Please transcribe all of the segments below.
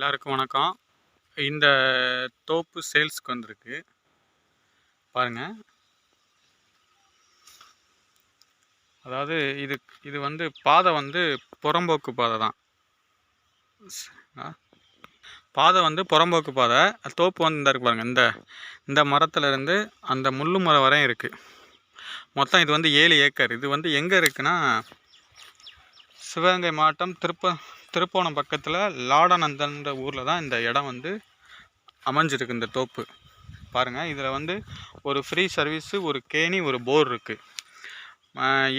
எல்லாருக்கும் வணக்கம். இந்த தோப்பு சேல்ஸ்க்கு வந்திருக்கு. பாருங்க. அதாவது இது இது வந்து பாதை வந்து புறம்போக்கு பாதை தான். ஆ? பாதை வந்து புறம்போக்கு பாதை. தோப்பு வந்து இந்த இருக்கு பாருங்கள் இந்த இந்த மரத்துலேருந்து அந்த முள்ளு மரம் வரையும் இருக்குது மொத்தம் இது வந்து ஏழு ஏக்கர். இது வந்து எங்கே இருக்குன்னா சிவகங்கை மாவட்டம் திருப்ப திருப்போணம் பக்கத்தில் லாடநந்தன்ற ஊரில் தான் இந்த இடம் வந்து அமைஞ்சிருக்கு இந்த தோப்பு. பாருங்கள் இதில் வந்து ஒரு ஃப்ரீ சர்வீஸு ஒரு கேணி ஒரு போர் இருக்குது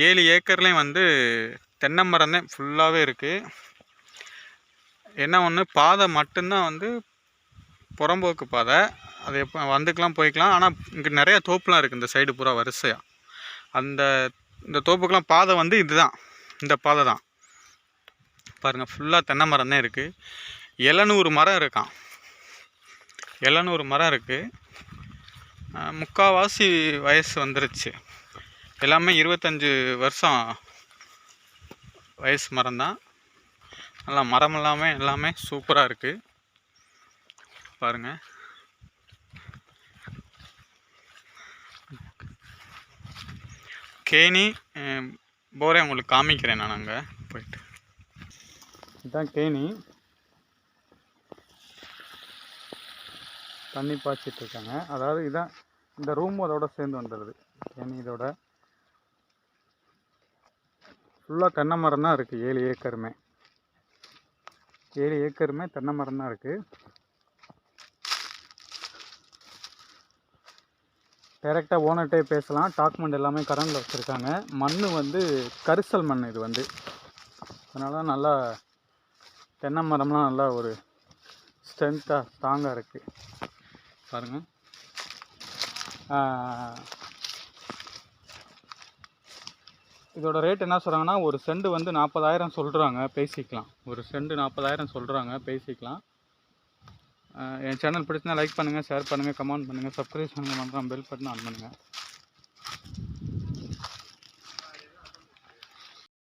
ஏழு ஏக்கர்லேயும் வந்து தென்னை மரம் தான் ஃபுல்லாகவே இருக்குது என்ன ஒன்று பாதை மட்டும்தான் வந்து புறம்போக்கு பாதை. அது எப்போ வந்துக்கலாம் போய்க்கலாம். ஆனால் இங்கே நிறைய தோப்புலாம் இருக்குது இந்த சைடு பூரா வரிசையாக அந்த இந்த தோப்புக்கெலாம் பாதை வந்து இதுதான். இந்த பாதை தான். பாருங்கள் ஃபுல்லாக தென்னை மரம் தான் இருக்குது எழுநூறு மரம் இருக்கான் எழுநூறு மரம் இருக்குது முக்கால்வாசி வயசு வந்துருச்சு. எல்லாமே இருபத்தஞ்சி வருஷம் வயசு மரம் தான் நல்லா மரம் எல்லாமே எல்லாமே சூப்பராக இருக்குது பாருங்கள் கேணி போரே உங்களுக்கு காமிக்கிறேன் நான் அங்கே. போயிட்டு. இதுதான் கேணி. தண்ணி பாய்ச்சிட்டு இருக்காங்க. அதாவது இதான் இந்த ரூம் அதோட சேர்ந்து வந்துடுது கேணி இதோட. ஃபுல்லாக தென்னை மரம் தான் இருக்குது ஏழு ஏக்கருமே. ஏழு ஏக்கருமே தென்னை மரம் தான் இருக்குது டைரெக்டாக ஓனர்கிட்டே பேசலாம். டாக்குமெண்ட் எல்லாமே கரண்டில் வச்சுருக்காங்க. மண் வந்து கரிசல் மண் இது வந்து. அதனால நல்லா தென்னை மரம்லாம் நல்லா ஒரு ஸ்ட்ரென்த்தாக ஸ்ட்ராங்காக இருக்குது பாருங்கள் இதோட ரேட் என்ன சொல்கிறாங்கன்னா ஒரு செண்டு வந்து நாற்பதாயிரம் சொல்கிறாங்க பேசிக்கலாம். ஒரு செண்டு நாற்பதாயிரம் சொல்கிறாங்க பேசிக்கலாம். என் சேனல் பிடிச்சிருந்தா லைக் பண்ணுங்கள் ஷேர் பண்ணுங்கள் கமெண்ட் பண்ணுங்கள் சப்ஸ்கிரைப் பண்ணுங்கள் பண்ணுறேன் பெல் பட்டன் ஆன் பண்ணுங்கள்